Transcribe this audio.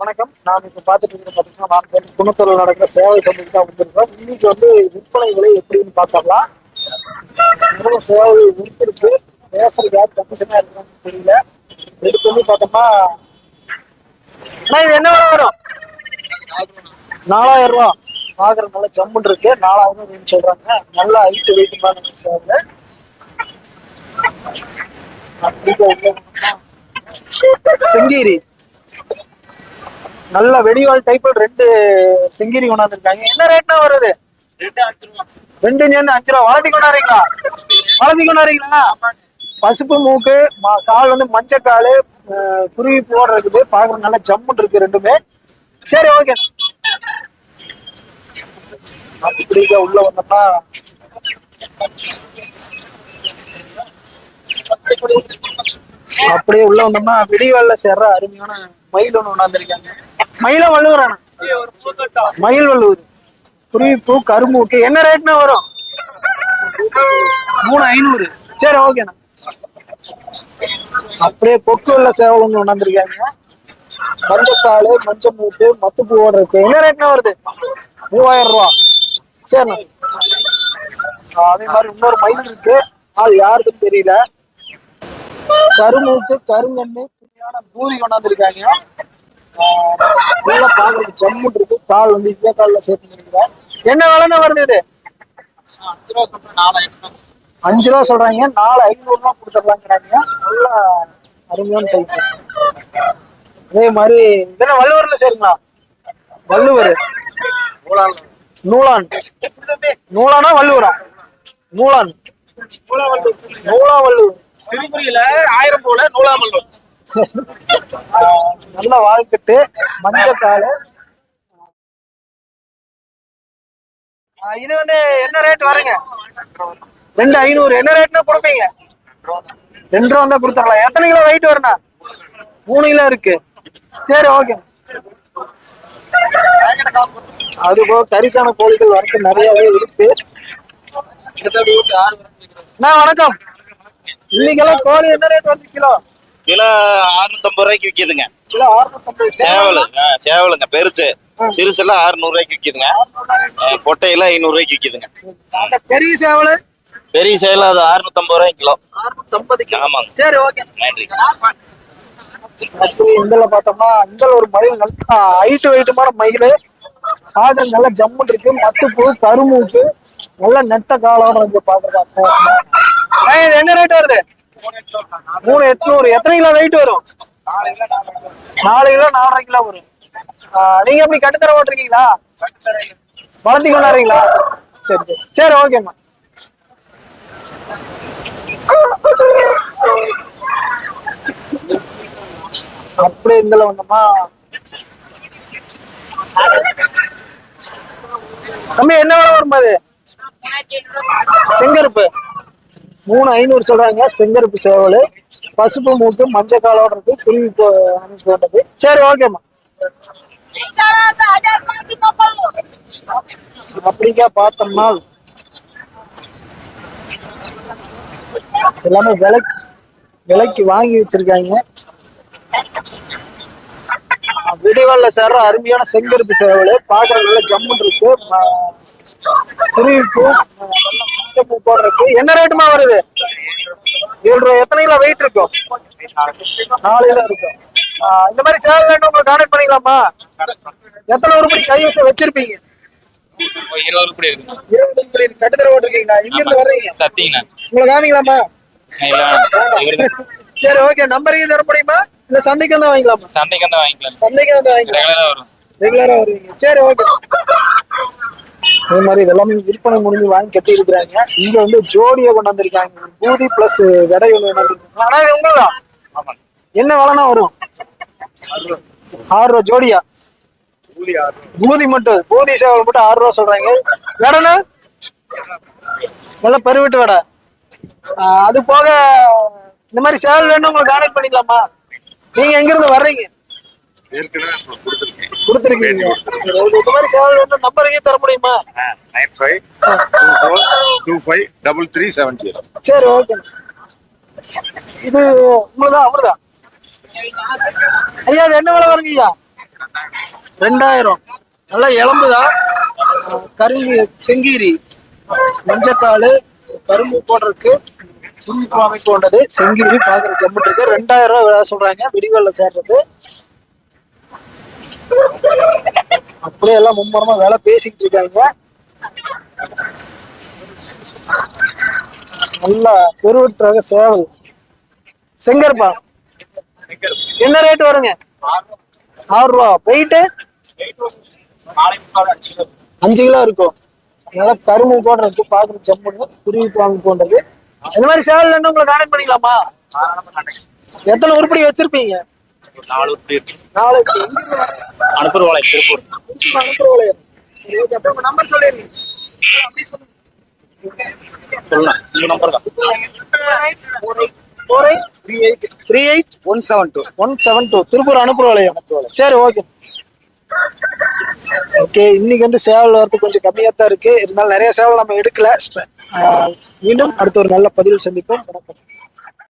வணக்கம். நான் இப்ப பார்த்துட்டு இருக்கிற பார்த்தீங்கன்னா நான் வந்து நடக்கிற சேவை சந்தைக்கு தான் வந்திருக்கோம் இன்னைக்கு வந்து விற்பனை விலை எப்படின்னு பார்த்தோம்னா நிறைய சேவை முடித்திருக்கு பேசுறது யார் கமிஷனா இருக்கான்னு தெரியல. எடுத்து வந்து பார்த்தோம்னா இது என்ன விலை வரும்? நாலாயிரம் ரூபா. பாக்குற நல்ல ஜம்முன் இருக்கு. நாலாயிரம் ரூபாய் சொல்றாங்க. நல்ல ஹைட் வெயிட்டுமான சேவை செங்கீரி. நல்ல வெடிவால் டைப்ல ரெண்டு செங்கீரி கொண்டாந்துருக்காங்க. என்ன ரேட்னா வருது? ரெண்டு சேர்ந்து அஞ்சு ரூபா. வளர்த்தி கொண்டாடுறீங்களா? வளர்த்தி கொண்டாடுறீங்களா? பசுப்பு மூக்கு கால் வந்து மஞ்சள் கால் குருவி போட இருக்குது. பாக்குற நல்ல ஜம்முன்னு இருக்கு ரெண்டுமே. சரி ஓகே உள்ள வந்தோம்னா அப்படியே உள்ள வந்தோம்னா விடிவால சேர்ற அருமையான மயில் ஒண்ணு கொண்டாந்துருக்காங்க. மயில வள்ளுவரானா. மயில் வள்ளுவர். குருவிப்பூ கரும்பூக்கு என்ன ரேட்னா வரும்? மூணு ஐநூறு. சரி ஓகேண்ணா. அப்படியே கொக்கு வெள்ள சேவல் ஒண்ணு கொண்டாந்துருக்காங்க மஞ்சக்காலு மஞ்சள் மூட்டு மத்து பூவோட இருக்கு என்ன ரேட்னா வருது? மூவாயிரம் ரூபா. சரிண்ணா. அதே மாதிரி இன்னொரு மயில் இருக்கு. ஆள் யாருதுன்னு தெரியல. கருமூக்கு கருங்கண்ணு குட்டியான பூரி கொண்டாந்துருக்காங்க உள்ள பாக்குறது ஜம்முன் இருக்கு. கால் வந்து இவ்விய கால்ல சேர்த்து இருக்கிறேன். என்ன விலைன்னு வருது இது? அஞ்சு ரூபா சொல்றாங்க. நாலு ஐநூறு ரூபா கொடுத்துடலாங்கிறாங்க. நல்ல அருமையான டைப் அதே மாதிரி இதென்ன வள்ளுவர்ல சேருங்களா? வள்ளுவர். நூலான். நூலானா. வள்ளுவரா? நூலான். நூலா வள்ளுவர் சிறுகுறியில ஆயிரம் போல நூலாமல்லூர் ஆஹ் நல்ல வாழ்க்கட்டு மஞ்சக்காலு ஆஹ் இது வந்து என்ன ரேட் வரீங்க? ரெண்டு ஐநூறு. என்ன ரேட்னா கொடுப்பீங்க? ரெண்டு ரூபா தான் கொடுத்துடலாம். எத்தனை கிலோ வெயிட் வருண்ணா மூணு கிலோ இருக்கு. சரி ஓகே அது போக கறிக்கான கோழிகள் வரத்து நிறையவே இருக்கு. அண்ணா வணக்கம். இன்னைக்கெல்லாம் கோழி என்ன ரேட் வந்து கிலோ? கிலோ அறுநூத்தம்பது ரூபாய்க்கு விற்கிதுங்க கிலோ அறுநூத்தம்பது சேவல் ஆ, சேவலுங்க பெருசு. சிறுசுல அறுநூறு ரூபாய்க்கு விக்குதுங்க. ஆ, பொட்டையில ஐநூறு ரூபாய்க்கு விக்குதுங்க. பெரிய சேவல்? பெரிய சேவல் அது அறுநூத்தம்பது ரூபாய் கிலோ. ஆமாங்க. சரி ஓகே. நன்றி. இந்தல பார்த்தோம்னா இந்தல ஒரு மயில் நல்லா ஹைட் வெயிட்டுமான மயில். காஜல் நல்ல ஜம்முன் இருக்கு. மத்துப்பூ கருமூக்கு நல்ல நெட்ட காலம் இருக்கு பாக்குறதா என்ன ரேட் வருது? மூணு எட்நூறு. எத்தனை கிலோ வெயிட் வரும்? நாலு கிலோ நாலரை கிலோ வரும். ஆஹ் நீங்க எப்படி கட்டுத்தர ஓட்டிருக்கீங்களா? வளர்த்தி கொண்டாடுறீங்களா? சரி சரி. சரி ஓகேம்மா அப்படியே இதுல வந்தோமா தம்பி என்ன வேலை வரும் அது செங்கருப்பு. மூணு ஐநூறு சொல்றாங்க. செங்கருப்பு சேவல். பசுப்பு மூக்கு மஞ்சள் காலோட இருக்கு குருவி போ- அமைப்பு சரி ஓகேம்மா அப்படிங்க பார்த்தோம்னா எல்லாமே விலைக்கு விலைக்கு வாங்கி வச்சிருக்காங்க. விடிவல்ல சேர்ற அருமையான செங்கருப்பு சேவல். பார்க்கற நல்ல ஜம்முன் இருக்கு. ம- குருவிப்பூ மஞ்சள் பூ போடுறதுக்கு என்ன ரேட்டுமா வருது? ஏழு ரூபா எத்தனை கிலோ வெயிட் இருக்கும். நாலு கிலோ இருக்கும் இந்த மாதிரி சேவல் வேணும் உங்களுக்கு கான்டாக்ட் பண்ணிக்கலாமா? எத்தனை உருப்படி கைவசம் வச்சிருப்பீங்க? இருபது ரூபாய் இருக்கு. இருபது உருப்படி கட்டுத்தர ஓட்டிருக்கீங்களா? எங்க இருந்து வர்றீங்க? சத்திங்கண்ணா உங்களை காமிக்கலாமா? சரி ஓகே நம்பரையும் தர முடியுமா? இல்ல சந்தைக்கு வந்து வாங்கிக்கலாமா? சந்தைக்கு வந்து வாங்கிக்கலாம். சந்தைக்கு வந்து வாங்கிக்கலாம். ரெகுலரா வரும். ரெகுலரா வருவீங்க. சரி ஓகே அதே மாதிரி இதெல்லாமே விற்பனை முடிஞ்சு வாங்கி கட்டி இருக்கிறாங்க. இங்க வந்து ஜோடியை கொண்டாந்துருக்காங்க பூதி பிளஸ் விடை ஒன்று ஆனா இது உங்களுதான் என்ன வேலைனா வரும்? ஆறு ரூபா. ஜோடியா? பூதி மட்டும். பூதி சேவல் மட்டும் ஆறு ரூபா சொல்றாங்க. விடைனா நல்ல பெருவிட்டு விடை. அது போக இந்த மாதிரி சேவல் வேணும் உங்களுக்கு கான்டாக்ட் பண்ணிக்கலாமா? நீங்க எங்க இருந்து வர்றீங்க? கொடுத்துருக்கீங்க. இந்த மாதிரி சேவல் வேணும் நம்பரையே தர முடியுமா? Nine five two four two five double three seven zero சரி ஓகே இது உங்களுதான் அவருதான் ஐயா அது என்ன விலை வருங்க ஐயா? ரெண்டாயிரம். நல்லா எலும்புதான் கருங்கி செங்கீரி. மஞ்சக்காலு கரும்பு போடுறதுக்கு புரிப்பு அமைப்பு கொண்டது செங்கீரி பாக்குற ஜம்முட்டு இருக்கு. ரெண்டாயிரம் ரூபாய் விலை சொல்றாங்க. விடிவெல்ல சேர்றது. அப்படியே எல்லாம் மும்மரமா வேலை பேசிக்கிட்டு இருக்காங்க. நல்லா பெருவற்றாக சேவல். செங்கற்பா என்ன ரேட் வருங்க? ஆறு ரூபா போயிட்டு அஞ்சு கிலோ இருக்கும். நல்லா கரும்பு கூட இருக்கு. பாக்குற ஜம்முன்னு. குருவி பாம்பு போன்றது இந்த மாதிரி சேவல் வேணும் உங்களை கான்டாக்ட் பண்ணிக்கலாமா? எத்தனை உருப்படி வச்சிருப்பீங்க? நாலு பேர் திருப்பூர். நம்பர். சொல்லலாம் இந்த நம்பர் தான். Four eight three eight three eight one seven two one seven two Tiruppur அனுப்புறவளையம் சரி ஓகே ஓகே இன்னைக்கு வந்து சேவல் வரது கொஞ்சம் கம்மியாக தான் இருக்கு. இருந்தாலும் நிறைய சேவல் நம்ம எடுக்கல. மீண்டும் அடுத்த ஒரு நல்ல பதிவில் சந்திப்போம். வணக்கம்.